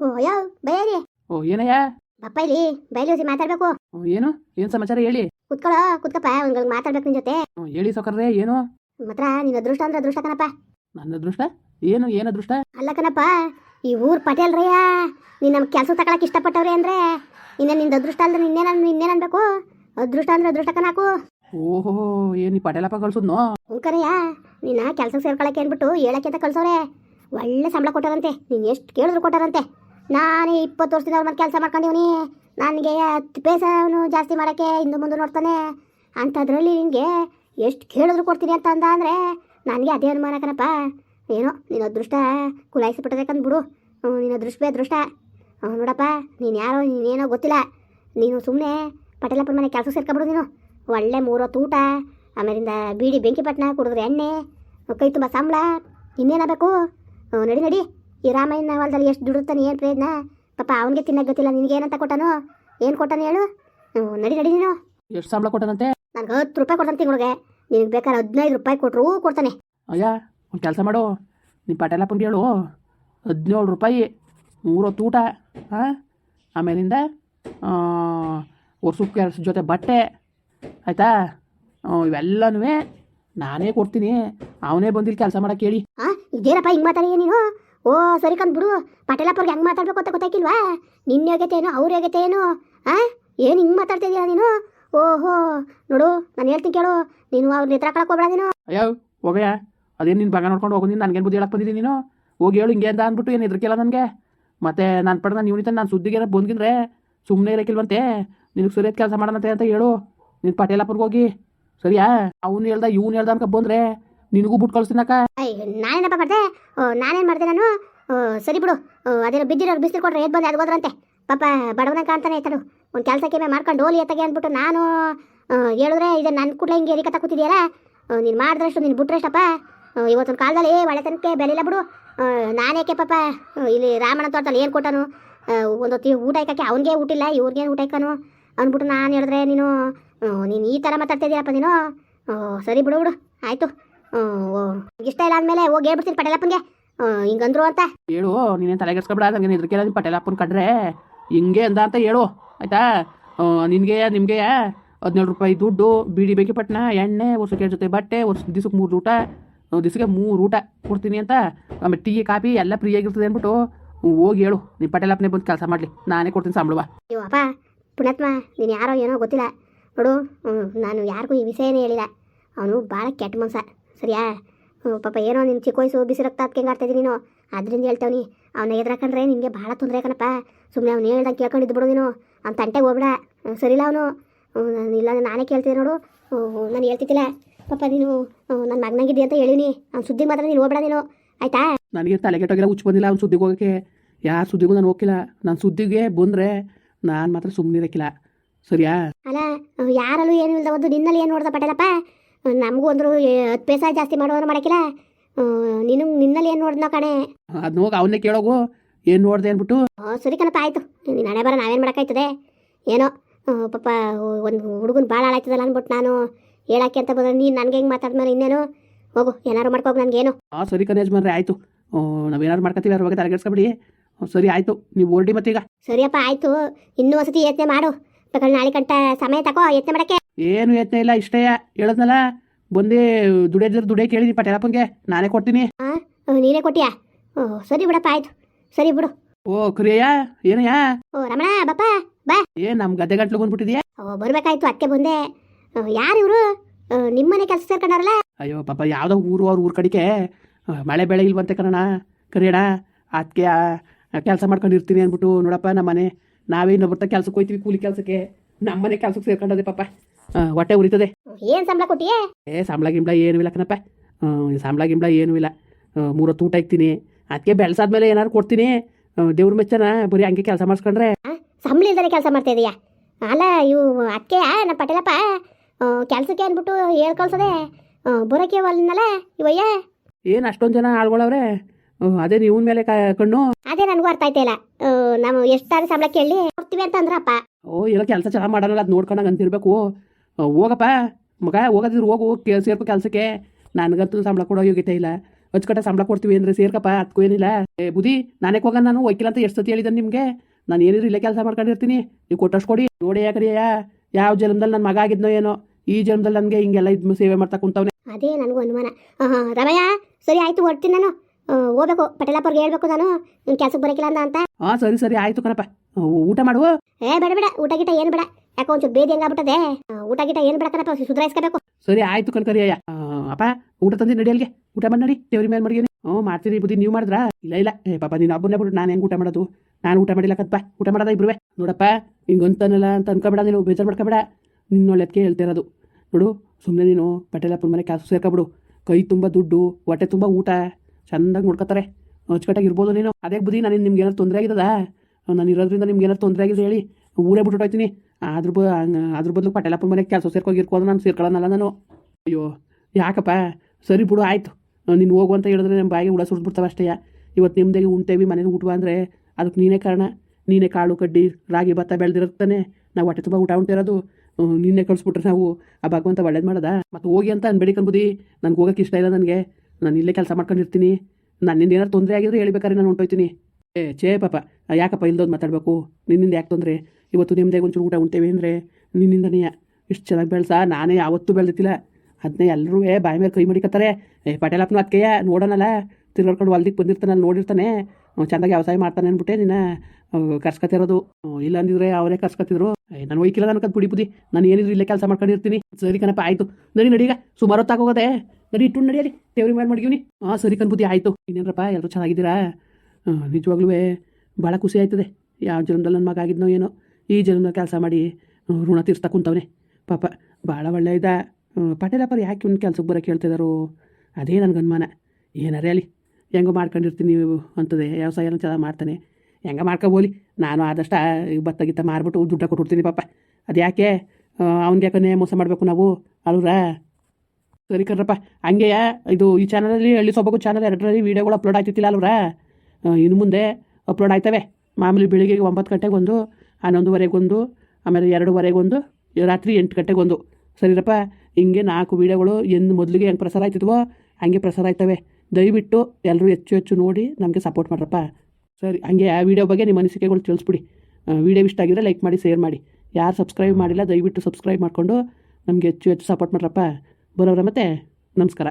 ಓ ಯಾವ ಬೈರಿ ಓ ಏನಯ್ಯ? ಬಪ್ಪ ಇಲ್ಲಿ ಬಯಲುಸಿ ಹೊಸಿ ಮಾತಾಡ್ಬೇಕು. ಓ, ಏನು? ಏನು ಸಮಾಚಾರ ಹೇಳಿ? ಕುತ್ಕೊಳ್ಳೋ ಕುತ್ಕಪ್ಪ ಒಂದ್ಗಳಿಗೆ ಮಾತಾಡ್ಬೇಕು ನಿನ್ ಜೊತೆ. ಹೇಳಿ ಸೌಕರ್ರೆ ಏನು? ಮಾತ್ರ ನಿನ್ನ ಅದೃಷ್ಟ ಅಂದ್ರೆ ಅದೃಷ್ಟ ಕಣಪ್ಪ. ನನ್ನ ಅದೃಷ್ಟ? ಏನು ಏನು ಅದೃಷ್ಟ? ಅಲ್ಲ ಕಣಪ್ಪ ಈ ಊರ್ ಪಟೇಲ್ರಯ್ಯ ನೀನ್ ನಮ್ ಕೆಲಸ ತಗೊಳಕ್ ಇಷ್ಟಪಟ್ಟವ್ರೆ ಅಂದ್ರೆ ಇನ್ನ ನಿಂದ ಅದೃಷ್ಟ ಅಂದ್ರೆ ನಿನ್ನೇನ ನಿನ್ನೇನ್ ಅನ್ಬೇಕು ಅದೃಷ್ಟ ಅಂದ್ರೆ ಅದೃಷ್ಟ ಕಣಾಕು. ಓಹೋ ಏನ್ ನೀ ಪಟೇಲಪ್ಪ ಕಳ್ಸುದ್ನೋ? ಹುಂಕರಯ್ಯ ನಿನ್ನ ಕೆಲಸ ಸೇರ್ಕೊಳಕ್ಕೆ ಅಂದ್ಬಿಟ್ಟು ಹೇಳಕ್ಕೆ ಅಂತ ಕಳ್ಸೋರೆ ಒಳ್ಳೆ ಸಂಬಳ ಕೊಟ್ಟಾರಂತೆ ನೀನ್ ಎಷ್ಟು ಕೇಳಿದ್ರು ಕೊಟ್ಟಾರಂತೆ ನಾನು ಇಪ್ಪತ್ತು ವರ್ಷದಿಂದ ಅವ್ರ ಮನೆ ಕೆಲಸ ಮಾಡ್ಕೊಂಡಿವ್ನಿ. ನನಗೆ ಪೈಸನು ಜಾಸ್ತಿ ಮಾಡೋಕ್ಕೆ ಹಿಂದೆ ಮುಂದೆ ನೋಡ್ತಾನೆ. ಅಂಥದ್ರಲ್ಲಿ ನಿನಗೆ ಎಷ್ಟು ಕೇಳಿದ್ರು ಕೊಡ್ತೀನಿ ಅಂತ ಅಂದ ಅಂದರೆ ನನಗೆ ಅದೇ ಅನುಮಾನ ಕಣಪ್ಪ. ಏನೋ, ನಿನ್ನ ಅದೃಷ್ಟ ಕುಲಾಯಿಸಿಬಿಟ್ಟದಕ್ಕಂದು ಬಿಡು. ನಿನ್ನ ಅದೃಷ್ಟವೇ ಅದೃಷ್ಟ. ನೋಡಪ್ಪ, ನೀನು ಯಾರೋ ನೀನೇನೋ ಗೊತ್ತಿಲ್ಲ. ನೀನು ಸುಮ್ಮನೆ ಪಟೇಲಪ್ಪನ ಮನೆ ಕೆಲಸ ಸೇರ್ಕೊಬಿಡು ನೀನು. ಒಳ್ಳೆ ಮೂರೊತ್ತು ಊಟ, ಆಮೇಲಿಂದ ಬೀಡಿ ಬೆಂಕಿ ಪಟ್ನ ಕುಡಿದ್ರೆ ಎಣ್ಣೆ, ಕೈ ತುಂಬ ಸಂಬಳ ಇನ್ನೇನಾಗಬೇಕು ನಡಿ ನಡಿ. ಈ ರಾಮಯ್ಯನ ಹೊಲದಲ್ಲಿ ಎಷ್ಟು ದುಡಿತಾನೆ ಏನು ಪ್ರಯತ್ನ ಪಾಪ ಅವನಿಗೆ ತಿನ್ನಕ್ಕೆ ಗೊತ್ತಿಲ್ಲ ನಿನಗೆ ಏನಂತ ಕೊಟ್ಟಾನು? ಏನು ಕೊಟ್ಟಾನು ಹೇಳು? ನಡಿ ನಡಿ ನೀನು. ಎಷ್ಟು ಸಂಬಳ ಕೊಟ್ಟನಂತೆ? ನನಗೆ ಹತ್ತು ರೂಪಾಯಿ ಕೊಡ್ತಾನೆ ತಿಂಗಳಿಗೆ. ನಿನಗೆ ಬೇಕಾದ್ರೆ ಹದಿನೈದು ರೂಪಾಯಿ ಕೊಟ್ಟರು ಕೊಡ್ತಾನೆ. ಅಯ್ಯ ಒಂದು ಕೆಲಸ ಮಾಡು. ನಿಮ್ಮ ಪಟೇಲಪ್ಪನಿಗೆ ಹೇಳು. ಹದಿನೇಳು ರೂಪಾಯಿ ಮೂರೊತ್ತು ಊಟ ಹಾಂ ಆಮೇಲಿಂದ ವರ್ಷಕ್ಕೆ ಎರಡು ಜೊತೆ ಬಟ್ಟೆ ಆಯಿತಾ? ಇವೆಲ್ಲನೂ ನಾನೇ ಕೊಡ್ತೀನಿ. ಅವನೇ ಬಂದಿಲ್ಲ ಕೆಲಸ ಮಾಡಕ್ಕೆ ಹೇಳಿ. ಹಾಂ ಇದೇನಪ್ಪ ಹಿಂಗೆ ಮಾತಾಡಿ ನೀನು? ಓ, ಸರಿ ಕಂದ್ ಬಿಡು. ಪಟೇಲಪ್ಪರ್ಗೆ ಹೆಂಗೆ ಮಾತಾಡ್ಬೇಕು ಅಂತ ಗೊತ್ತಾಗಿಲ್ವಾ ನಿನ್ನ ಆಗೈತೆ ಏನು, ಅವ್ರ ಆಗೈತೆ ಏನು. ಆ? ಏನು ಹಿಂಗೆ ಮಾತಾಡ್ತಾ ನೀನು? ಓಹೋ, ನೋಡು, ನಾನು ಹೇಳ್ತೀನಿ ಕೇಳು. ನೀನು ಅವ್ರ ನೇತ್ರ ಕಳಕ್ ಹೋಗ್ಬೇಡ ನೀನು. ಅಯ್ಯೋ ಹೋಗಯ್ಯ ಅದೇನು ನಿನ್ನ ಬಗ ನೋಡ್ಕೊಂಡು ಹೋಗೋದು ನನಗೇನು ಬುದ್ಧಿ ಹೇಳಕ್ಕೆ ಬಂದಿದ್ದೀನಿ ನೀನು? ಹೋಗಿ ಹೇಳು ಹಿಂಗೆ ಅಂತ ಅಂದ್ಬಿಟ್ಟು ಏನು ಹೆದರ್ಕಿಲ್ಲ ನನಗೆ? ಮತ್ತೆ ನಾನು ಪಡೆದ ನೀವು ನಾನು ಸುದ್ದಿಗೆ ಬಂದ್ಗಿದ್ರೆ ಸುಮ್ಮನೆ ಇರೋಕ್ಕಿಲ್ವಂತೆ ನಿನಗೆ ಸರಿಯಾದ ಕೆಲಸ ಮಾಡೋಣ ಅಂತ ಹೇಳು. ನಿನ್ನ ಪಟೇಲಪ್ಪನಿಗೆ ಹೋಗಿ. ಸರಿಯಾ? ಅವ್ನು ಹೇಳ್ದ, ಇವ್ನು ಹೇಳ್ದ ಅನ್ಕ ಬಂದರೆ ನಿನಗೂ ಬಿಟ್ಟು ಕಳಿಸ್ತೀನಕ್ಕ ಅಕ್ಕ. ನಾನೇನಪ್ಪ ಮಾಡಿದೆ? ನಾನೇನು ಮಾಡಿದೆ ನಾನು? ಸರಿ ಬಿಡು. ಅದೇನು ಬಿದ್ದಿರೋ ಬಿಸಿಲು ಕೊಟ್ರೆ ಎದ್ದು ಬಂದು, ಅದು ಹೋದ್ರಂತೆ. ಪಾಪ, ಬಡವನ ಕಾಣ್ತಾನೆ ಆಯ್ತಡು ಒಂದು ಕೆಲಸಕ್ಕೆ ಮಾಡ್ಕೊಂಡು ಓಲಿ ಎತ್ತಗೆ ಅಂದ್ಬಿಟ್ಟು ನಾನು ಹೇಳಿದ್ರೆ ಇದು ನನ್ನ ಕೂಡಲೇ ಹಿಂಗೆ ಎರಿಕತ್ತ ಕೂತಿದ್ಯಲ್ಲ? ನೀನು ಮಾಡಿದ್ರಷ್ಟು ನೀನು ಬಿಟ್ರಷ್ಟಪ್ಪ? ಇವತ್ತೊಂದು ಕಾಲದಲ್ಲಿ ಒಳ್ಳೆತನಕ್ಕೆ ಬೆಲೆ ಇಲ್ಲ ಬಿಡು ನಾನೇಕೆ ಪಾಪ ಇಲ್ಲಿ ರಾಮಣ್ಣ ತೋಟದಲ್ಲಿ ಏನು ಕೊಟ್ಟನು? ಒಂದೊತ್ತಿ ಊಟ ಇಕ್ಕಕ್ಕೆ ಅವನಿಗೆ ಊಟಿಲ್ಲ, ಇವ್ರಿಗೇನು ಊಟ ಇಕ್ಕನು ಅಂದ್ಬಿಟ್ಟು ನಾನು ಹೇಳಿದ್ರೆ ನೀನು ನೀನು ಈ ಥರ ಮಾತಾಡ್ತಾ ಇದೀಯಪ್ಪ ನೀನು? ಸರಿ ಬಿಡು ಬಿಡು, ಆಯಿತು. ಇಷ್ಟ ಇಲ್ಲ ಅಂದಮೇಲೆ ಹೋಗಿ ಹೇಳ್ಬಿಡ್ತೀನಿ ಪಟೇಲಪ್ಪನಿಗೆ. ಹಿಂಗಂದ್ರು ಅಂತ. ಹೇಳು ನೀನೇನು ತಲೆಗೆಡ್ಸ್ಕೊಬೇಡ ನನಗೆ ಹೆದರ್ಕಿಲ್ಲ ನಿಮ್ಮ ಪಟೇಲಪ್ಪನ ಕಡ್ರೆ. ಹಿಂಗೆ ಅಂದ ಅಂತ ಹೇಳು ಆಯ್ತಾ? ನಿನಗೆ ನಿಮಗೆ ಹದಿನೇಳು ರೂಪಾಯಿ ದುಡ್ಡು ಬೀಡಿ ಬೆಂಕಿ ಪಟ್ನ ಎಣ್ಣೆ ವರ್ಷಕ್ಕೆ ಜೊತೆ ಬಟ್ಟೆ ವರ್ಷ ದಿವ್ಸಕ್ಕೆ ಮೂರು ಊಟ ದಿವ್ಸಕ್ಕೆ ಮೂರು ಊಟ ಕೊಡ್ತೀನಿ ಅಂತ. ಆಮೇಲೆ ಟೀ ಕಾಫಿ ಎಲ್ಲ ಫ್ರೀ ಆಗಿರ್ತದೆ ಅಂದ್ಬಿಟ್ಟು ಹೋಗಿ ಹೇಳು. ನಿಮ್ಮ ಪಟೇಲಪ್ಪನೇ ಬಂದು ಕೆಲಸ ಮಾಡಲಿ. ನಾನೇ ಕೊಡ್ತೀನಿ ಸಂಬಳವ. ಅಯ್ಯೋ ಅಪ್ಪ ಪುಣ್ಯಾತ್ಮ ನೀನು ಯಾರೋ ಏನೋ ಗೊತ್ತಿಲ್ಲ. ನೋಡು ನಾನು ಯಾರಿಗೂ ಈ ವಿಷಯನೇ ಹೇಳಿಲ್ಲ. ಅವನು ಭಾಳ ಕೆಟ್ಟ ಮನ್ಸ ಸರಿಯಾ? ಪಾಪ ಏನೋ ನಿನ್ನ ಚಿಕ್ಕ ವಯಸ್ಸು ಬಿಸಿ ರಕ್ತ ಅದಕ್ಕೆ ಹೆಂಗೆ ಆಡ್ತಿದ್ದೀನಿ ನೀನು. ಅದರಿಂದ ಹೇಳ್ತಾವನಿ ಅವನ ಎದುರಾಕಂಡ್ರೆ ನಿನಗೆ ಭಾಳ ತೊಂದರೆ ಕಣಪ್ಪ. ಸುಮ್ಮನೆ ಅವ್ನು ಹೇಳ್ದಂಗೆ ಕೇಳ್ಕೊಂಡಿದ್ದು ಬಿಡು ನೀನು. ಅವ್ನ ತಂಟೆಗೆ ಹೋಗ್ಬೇಡ. ಸರಿಲ್ಲ ಅವನು. ನಾನು ಇಲ್ಲ ನಾನೇ ಕೇಳ್ತಿದ್ದೆ ನೋಡು. ನಾನು ಹೇಳ್ತಿದ್ದಿಲ್ಲ. ಪಾಪ ನೀನು ನನ್ನ ಮಗನಾಗಿದ್ದೆ ಅಂತ ಹೇಳಿನಿ ಅವ್ನ ಸುದ್ದಿ ಮಾತ್ರ ನೀನು ಹೋಗ್ಬೇಡ ನೀನು. ಆಯ್ತಾ? ನನಗೆ ತಲೆಗೆಟ್ಟೋಗಿಲ್ಲ ಹುಚ್ಚು ಬಂದಿಲ್ಲ ಅವ್ನು ಸುದ್ದಿಗೆ ಹೋಗೋಕ್ಕೆ. ಯಾರು ಸುದ್ದಿಗೂ ನಾನು ಹೋಗಿಲ್ಲ ನಾನು ಸುದ್ದಿಗೆ ಬಂದರೆ ನಾನು ಮಾತ್ರ ಸುಮ್ಮನೆ ಇರೋಕ್ಕಿಲ್ಲ ಸರಿಯಾ? ಅಲ್ಲ ಯಾರಲ್ಲೂ ಏನು ಇಲ್ದ ಒಂದು ನಿನ್ನಲ್ಲಿ ಏನು ನೋಡ್ದ ಪಟೇಲಪ್ಪ? ನಮಗೂ ಅಂದ್ರು ಹತ್ತು ಪೈಸಾ ಜಾಸ್ತಿ ಮಾಡೋರು ಮಾಡಕ್ಕಿಲ್ಲ. ನೀನು ನಿನ್ನಲ್ಲಿ ಏನು ನೋಡ್ದ ಕಣೆ. ಅದ್ನ ಹೋಗಿ ಅವನ್ನೇ ಕೇಳೋಗು ಏನು ನೋಡಿದೆ ಅಂದ್ಬಿಟ್ಟು ಸರಿ ಕಣಪ್ಪ ಆಯಿತು. ನೀನು ಹಣೆ ಬರ ನಾವೇನು ಮಾಡೋಕ್ಕಾಯ್ತದೆ? ಏನೋ ಪಾಪ ಒಂದು ಹುಡುಗನ ಭಾಳ ಹಾಳಾಯ್ತದಲ್ಲ ಅಂದ್ಬಿಟ್ಟು ನಾನು ಹೇಳಕ್ಕೆ ಅಂತ ಬಂದ್ರೆ ನೀನು ನನಗೆ ಹೆಂಗೆ ಮಾತಾಡ್ಮೇಲೆ ಇನ್ನೇನು? ಹೋಗು ಏನಾರು ಮಾಡ್ಕೋಗು ನನಗೇನು. ಹಾಂ ಸರಿ ಕಣೆ ಯಜಮಾನ್ರೆ ಆಯಿತು. ನಾವೇನಾದ್ರು ಮಾಡ್ಕೊತೀವಿ ಅದ್ರ ಬಗ್ಗೆ ತಲೆಗೆಡ್ಸ್ಕೊಬಿಡಿ ಸರಿ ಆಯಿತು. ನೀವು ಓಲ್ಡಿ ಮತ್ತೀಗ. ಸರಿಯಪ್ಪ ಆಯಿತು. ಇನ್ನೂ ವಸತಿ ಯೋಚನೆ ಮಾಡು. ಬೇಕಾದ್ರೆ ನಾಳೆ ಕಂಟ ಸಮಯ ತಗೋ ಯತ್ನ ಮಾಡಕ್ಕೆ. ಏನು ಯತ್ನ ಇಲ್ಲ ಇಷ್ಟೇ ಹೇಳದ್ನಲ್ಲ. ಬಂದು ದುಡಿಯೋದ್ರ ದುಡಿಯೋ ಕೇಳಿದಿ ಪಟೇಲಪ್ಪಂಗೆ ನಾನೇ ಕೊಡ್ತೀನಿ. ನೀನೇ ಕೊಟ್ಟಿಯಾ? ಓ ಸರಿ ಬಿಡಪ್ಪ ಆಯ್ತು. ಸರಿ ಬಿಡು. ಓ ಕರಿಯಾ ಏನಯ್ಯ? ಓ ರಮಣ ಬಪ್ಪ ಬಾ. ಏ ನಮ್ಮ ಗದ್ದೆ ಗಂಟ್ಲು ಬಂದ್ಬಿಟ್ಟಿದ್ಯಾ? ಓ ಬರ್ಬೇಕಾಯ್ತು ಅತ್ತೆ ಬಂದೆ. ಯಾರು ಇವರು? ನಿಮ್ಮನೆ ಕೆಲಸ ಸೇರ್ಕೊಂಡಾರಲ್ಲ ಅಯ್ಯೋ ಪಾಪ ಯಾವ್ದೋ ಊರು ಅವ್ರ ಊರ್ ಕಡೆಗೆ. ಆ, ಮಳೆ ಬೆಳೆ ಇಲ್ವಂತೆ ಕಣ ಕರಿಯಣ ಅದಕ್ಕೆ ಕೆಲಸ ಮಾಡ್ಕೊಂಡಿರ್ತೀನಿ ಅಂದ್ಬಿಟ್ಟು ನೋಡಪ್ಪ ನಮ್ಮ ಮನೆ ನಾವೇ ಇನ್ನೊಬ್ಬರ್ತ ಕೆಲ್ಸಕ್ಕೆ ಹೋಯ್ತೀವಿ ಕೂಲಿ ಕೆಲಸಕ್ಕೆ. ನಮ್ಮ ಮನೆ ಕೆಲ್ಸಕ್ಕೆ ಸೇರ್ಕೊಂಡದೆ ಪಾಪ. ಹೊಟ್ಟೆ ಉರಿತದೆ. ಏನ್ ಸಂಬಳ ಕೊಟ್ಟಿಯೇ? ಏ ಸಂಬಳ ಗಿಂಬಳ ಏನೂ ಇಲ್ಲ ಕಣಪ್ಪ. ಹ್ಞೂ ಸಂಬಳ ಗಿಂಬಳ ಏನೂ ಇಲ್ಲ. ಮೂರು ಮೂರೊತ್ತು ಊಟ ಇಕ್ತೀನಿ. ಅದಕ್ಕೆ ಬೆಳೆಸಾದ್ಮೇಲೆ ಏನಾದ್ರು ಕೊಡ್ತೀನಿ. ದೇವ್ರ ಮೆಚ್ಚನ ಬರೀ ಹಂಗೆ ಕೆಲಸ ಮಾಡಿಸ್ಕೊಂಡ್ರೆ. ಸಂಬಳ ಇಲ್ದಾನೆ ಕೆಲಸ ಮಾಡ್ತಾ ಇದೀಯಾ? ಅಲ್ಲ ಇವು ಅಕ್ಕೆ ನಮ್ಮ ಪಟೇಲಪ್ಪ ಕೆಲಸಕ್ಕೆ ಅಂದ್ಬಿಟ್ಟು ಹೇಳ್ಕೊಳ್ಸದೆ. ಬರೋಕೆ ಒಲ್ಲನಲ್ಲ ಇವಯ್ಯ ಏನು ಅಷ್ಟೊಂದು ಜನ ಆಳ್ಗಳವ್ರೆ? ಅದೇ ನೀವು ಮೇಲೆ ಕ- ಕಣ್ಣು. ಅದೇ ನನಗೂ ಅರ್ಥ ಆಯ್ತಾ ಇಲ್ಲ. ನಾವು ಎಷ್ಟಾದ್ರೂ ಸಂಬಳ ಕೇಳಿ ಕೊಡ್ತೀವಿ ಅಂತ ಅಂದ್ರಪ್ಪ ಓ ಎಲ್ಲ ಕೆಲಸ ಚೆನ್ನಾಗಿ ಮಾಡಲ್ಲ ಅದು ನೋಡ್ಕೊಂಡಂಗ ಅಂತಿರ್ಬೇಕು. ಹೋಗಪ್ಪ. ಮಗ ಹೋಗೋದಿದ್ರು ಹೋಗು ಸೇರ್ಕೊ ಕೆಲಸಕ್ಕೆ. ನನಗಂತೂ ಸಂಬಳ ಕೊಡೋ ಯೋಗ್ಯತೆ ಇಲ್ಲ. ಅಚ್ಚುಕಟ್ಟ ಸಂಬಳ ಕೊಡ್ತೀವಿ ಅಂದ್ರೆ ಸೇರ್ಕಪ್ಪ ಅದಕ್ಕೂ ಏನಿಲ್ಲ. ಏ ಬುದಿ ನಾನೇ ಹೋಗ ನಾನು ವಕೀಲ ಅಂತ ಎಷ್ಟು ಸತಿ ಹೇಳಿದೆ ನಿಮಗೆ? ನಾನು ಏನಿದ್ರು ಇಲ್ಲೇ ಕೆಲಸ ಮಾಡ್ಕೊಂಡಿರ್ತೀನಿ ನೀವು ಕೊಟ್ಟಷ್ಟು ಕೊಡಿ. ನೋಡಿ ಯಾಕಡಿಯ ಯಾವ ಜನ್ಮದಲ್ಲಿ ನನ್ನ ಮಗ ಆಗಿದ್ನೋ ಏನೋ. ಈ ಜನ್ಮದಲ್ಲಿ ನನಗೆ ಹಿಂಗೆಲ್ಲ ಇದು ಸೇವೆ ಮಾಡ್ತಾ ಕುಂತವ್ನೆ. ಅದೇ ನನಗೂ ಅನುಮಾನ. ಹಾಂ ರಮಯ್ಯ ಸರಿ ಆಯ್ತು ಹೊರ್ತೀನಿ ನಾನು. ಹೋಗ್ಬೇಕು ಪಟೇಲಪ್ಪರ್ಗೆ ಹೇಳ್ಬೇಕು ನಾನು. ನಿನ್ ಕೆಲ್ಸಕ್ಕೆ ಬರೋಕಿಲ್ಲ ಅಂತ ಅಂತ. ಹಾಂ ಸರಿ ಸರಿ ಆಯ್ತು ಕಣಪ್ಪ. ಊಟ ಮಾಡುವ ಏ ಬೇಡ ಬೇಡ. ಊಟ ಗೀಟ ಏನ್ ಬೇಡ. ಯಾಕೋ ಒಂಚೂರು ಬೇದಿ ಹೆಂಗಾಗ್ಬಿಟ್ಟದೆ ಊಟ ಗೀಟ ಏನ್ ಬೇಡ ಕಣಪ್ಪ. ಸುಧಾರಿಸ್ಕೋಬೇಕು. ಸರಿ ಆಯ್ತು ಕಣ್ಕರಿ ಅಯ್ಯ. ಅಪ್ಪ ಊಟ ತಂದಿ ನಡಿ ಅಲ್ಲಿಗೆ. ಊಟ ಮಾಡಿ ನಡಿ. ದೇವ್ರ ಮೇಲೆ ಮಡಿಗೆ ಹ್ಞೂ ಮಾಡ್ತೀರಿ ಬುದ್ಧಿ ನೀವು ಮಾಡಿದ್ರಾ? ಇಲ್ಲ ಇಲ್ಲ. ಏ ಪಾಪ ನೀನು ಹಬ್ಬನೇ ಬಿಟ್ಟು ನಾನು ಹೆಂಗೆ ಊಟ ಮಾಡೋದು? ನಾನು ಊಟ ಮಾಡಿಲ್ಲ ಊಟ ಮಾಡೋದ ಇಬ್ರುವೆ. ನೋಡಪ್ಪ ಹಿಂಗಂತಾನಲ್ಲ ಅಂತ ಅನ್ಕೋಬೇಡ ನೀನು. ಬೇಜಾರು ಮಾಡ್ಕೋಬೇಡ. ನಿನ್ನ ಒಳ್ಳೆದಕ್ಕೆ ಹೇಳ್ತಿರೋದು ನೋಡು ಸುಮ್ಮನೆ ನೀನು ಪಟೇಲಪ್ಪನ ಮನೆ ಕೆಲಸ ಸೇರ್ಕೊಬಿಡು. ಕೈ ತುಂಬ ದುಡ್ಡು ಹೊಟ್ಟೆ ತುಂಬ ಊಟ. ಚೆಂದಾಗಿ ನೋಡ್ಕೊತಾರೆ ಅಚ್ಚುಕಟ್ಟಾಗಿ ಇರ್ಬೋದು ನೀನು. ಅದೇ ಬುದ್ಧಿ ನಾನು ನಿಮ್ಗೆ ಏನಾರು ತೊಂದರೆ ಆಗಿದ್ದದ ನಾನು ಇರೋದ್ರಿಂದ ನಿಮ್ಗೆ ಏನಾರು ತೊಂದರೆ ಆಗಿದೆ ಹೇಳಿ. ಊರೇ ಬಿಟ್ಬಿಟ್ಟೋಯ್ತೀನಿ ಅದ್ರ ಬ ಅದ್ರ ಬದಲು ಪಟೇಲಪ್ಪನ ಮನೆಗೆ ಕೆಲಸ ಸೇರ್ಕೋಗಿರ್ಕೋದು ನಾನು ಸೇರ್ಕೊಳ್ಳೋನಲ್ಲ ನಾನು. ಅಯ್ಯೋ, ಯಾಕಪ್ಪ? ಸರಿ ಬಿಡು, ಆಯಿತು. ನೀನು ಹೋಗು ಅಂತ ಹೇಳಿದ್ರೆ ನಮ್ಮ ಬಾಯಿಗೆ ಹುಳ ಸುರಿದ್ಬಿಡ್ತಾವೆ ಅಷ್ಟೇ. ಇವತ್ತು ನಿಮ್ಮದಾಗಿ ಉಣ್ತೇವಿ ಮನೇಲಿ ಊಟ ಅಂದರೆ ಅದಕ್ಕೆ ನೀನೇ ಕಾರಣ. ನೀನೇ ಕಾಳು, ಕಡ್ಡಿ, ರಾಗಿ, ಭತ್ತ ಬೆಳೆದಿರುತ್ತಾನೆ ನಾವು ಹೊಟ್ಟೆ ತುಂಬ ಊಟ ಉಂಟಿರೋದು ನಿನ್ನೆ ಕಳಿಸ್ಬಿಟ್ರೆ ನಾವು ಆ ಭಗವಂತ ಒಳ್ಳೇದು ಮಾಡೋದಾ? ಮತ್ತು ಹೋಗಿ ಅಂತ ಅನ್ಬೇಡಿ ಕಣ್ಬುದಿ ನನಗೆ ಹೋಗೋಕೆ ಇಷ್ಟ ಇಲ್ಲ ನನಗೆ. ನಾನು ಇಲ್ಲೇ ಕೆಲಸ ಮಾಡ್ಕೊಂಡಿರ್ತೀನಿ. ನನ್ನಿಂದ ಏನಾರು ತೊಂದರೆ ಆಗಿದ್ರೆ ಹೇಳ್ಬೇಕಾದ್ರೆ ನಾನು ಹೊಂಟೋಯ್ತೀನಿ. ಏ, ಛೇ, ಪಾಪ. ಯಾಕಪ್ಪ ಇಲ್ದೋದು ಮಾತಾಡಬೇಕು? ನಿನ್ನಿಂದ ಯಾಕೆ ತೊಂದರೆ? ಇವತ್ತು ನಿಮ್ಮದೇ ಒಂಚೂರು ಊಟ ಉಂಟೇವೆ ಅಂದರೆ ನಿನ್ನಿಂದನೇ ಇಷ್ಟು ಚೆನ್ನಾಗಿ ಬೆಳೆಸ. ನಾನೇ ಯಾವತ್ತೂ ಬೆಳೆದಿತ್ತಿಲ್ಲ ಅದನ್ನೇ ಎಲ್ಲರೂ ಬಾಯಿ ಮೇಲೆ ಕೈ ಮಡಿಕತ್ತಾರೆ. ಏ, ಪಟೇಲಪ್ಪನ ಅದಕ್ಕೆಯ ನೋಡೋಣಲ್ಲ ತಿರ್ಗಾಡ್ಕೊಂಡು ಹೊಲ್ದಿಕ್ಕೆ ಬಂದಿರ್ತಾನೆ ನೋಡಿರ್ತಾನೆ. ಚೆಂದಾಗಿ ವ್ಯವಸಾಯ ಮಾಡ್ತಾನೆ ಅಂದ್ಬಿಟ್ಟೆ ನಿನ್ನ. ಕರ್ಸ್ಕೊತಿರೋದು ಇಲ್ಲ ಅಂದಿದ್ರೆ ಅವರೇ ಕರ್ಸ್ಕೊತಿದ್ರು ನಾನು ಒಯ್ಕಿಲ್ಲ ನನಗೆ ಬುಡಿ ಬುದಿ ನಾನು ಏನಿದ್ರು ಇಲ್ಲೇ ಕೆಲಸ ಮಾಡ್ಕೊಂಡಿರ್ತೀನಿ. ಸರಿ ಕಣಪ್ಪ, ಆಯಿತು. ನಡಿ ನಡೀಗ ಸುಮಾರು ಹೊತ್ತಾಗೋದೆ ನಡಿ ಇಟ್ಟು ನಡೆಯಲಿ ದೇವ್ರಿ ಮೇಲೆ ಮಡಗಿವ್ನಿ ಹಾಂ ಸರಿ ಕಣ್ ಬುದ್ಧಿ ಆಯಿತು. ಇನ್ನೇನಪ್ಪ ಎಲ್ಲರೂ ಚೆನ್ನಾಗಿದ್ದೀರಾ? ನಿಜವಾಗ್ಲೂ ಭಾಳ ಖುಷಿ ಆಯ್ತದೆ. ಯಾವ ಜನ್ಮದಲ್ಲಿ ನನ್ನ ಮಗ ಆಗಿದ್ನೋ ಏನೋ. ಈ ಜನ್ಮದ ಕೆಲಸ ಮಾಡಿ ಋಣ ತೀರ್ಸ್ತಾ ಕುಂತವನೆ. ಪಾಪ ಭಾಳ ಒಳ್ಳೆ ಇದ್ದ ಪಟೇಲಪ್ಪರು ಯಾಕೆ ಇವ್ನ ಕೆಲ್ಸಕ್ಕೆ ಬರೋಕೆ ಹೇಳ್ತಿದ್ದಾರೋ ಅದೇ ನನಗೆ ಅನುಮಾನ. ಏನಾರೇ ಅಲ್ಲಿ ಹೆಂಗೋ ಮಾಡ್ಕೊಂಡಿರ್ತೀನಿ ಅಂತದೆ. ಎಲ್ಲ ಚೆನ್ನಾಗಿ ಮಾಡ್ತಾನೆ. ಹೆಂಗೆ ಮಾಡ್ಕೊಬೋಲಿ. ನಾನು ಆದಷ್ಟು ಭತ್ತ ಗಿತ್ತ ಮಾರ್ಬಿಟ್ಟು ದುಡ್ಡ ಕೊಟ್ಬಿಡ್ತೀನಿ ಪಾಪ. ಅದು ಯಾಕೆ ಅವ್ನಿಗೆ ಯಾಕನ್ನೇ ಮೋಸ ಮಾಡಬೇಕು ನಾವು? ಅಲ್ವ್ರಾ? ಸರಿ ಕರ್ರಪ್ಪ ಹಂಗೆ, ಇದು ಈ ಚಾನಲಲ್ಲಿ ಹಳ್ಳಿ ಸೊಬಗು ಚಾನಲ್ ಎರಡರಲ್ಲಿ ವೀಡಿಯೋಗಳು ಅಪ್ಲೋಡ್ ಆಗ್ತಿತ್ತಿಲ್ಲ ಅಲ್ವ್ರಾ? ಇನ್ನು ಮುಂದೆ ಅಪ್ಲೋಡ್ ಆಯ್ತವೆ ಮಾಮೂಲಿ ಬೆಳಿಗ್ಗೆ ಒಂಬತ್ತು ಗಂಟೆಗೊಂದು, ಹನ್ನೊಂದುವರೆಗೊಂದು, ಆಮೇಲೆ ಎರಡೂವರೆಗೊಂದು, ರಾತ್ರಿ ಎಂಟು ಗಂಟೆಗೊಂದು. ಸರಿರಪ್ಪ, ಹಿಂಗೆ ನಾಲ್ಕು ವೀಡಿಯೋಗಳು ಎಂದು ಮೊದಲಿಗೆ ಹೆಂಗೆ ಪ್ರಸಾರ ಆಯ್ತಿದ್ವೋ, ಹಂಗೆ ಪ್ರಸಾರ ಆಯ್ತವೆ. ದಯವಿಟ್ಟು ಎಲ್ಲರೂ ಹೆಚ್ಚು ಹೆಚ್ಚು ನೋಡಿ ನಮಗೆ ಸಪೋರ್ಟ್ ಮಾಡ್ರಪ್ಪ. ಸರಿ, ಹಂಗೆ ಆ ವಿಡಿಯೋ ಬಗ್ಗೆ ನಿಮ್ಮ ಅನಿಸಿಕೆಗಳು ತಿಳಿಸ್ಬಿಡಿ. ವೀಡಿಯೋ ಇಷ್ಟ ಆಗಿದ್ರೆ ಲೈಕ್ ಮಾಡಿ ಶೇರ್ ಮಾಡಿ. ಯಾರು ಸಬ್ಸ್ಕ್ರೈಬ್ ಮಾಡಿಲ್ಲ, ದಯವಿಟ್ಟು ಸಬ್ಸ್ಕ್ರೈಬ್ ಮಾಡಿಕೊಂಡು ನಮಗೆ ಹೆಚ್ಚು ಹೆಚ್ಚು ಸಪೋರ್ಟ್ ಮಾಡ್ರಪ್ಪ. ಬರೋರ ಮತ್ತೆ ನಮಸ್ಕಾರ.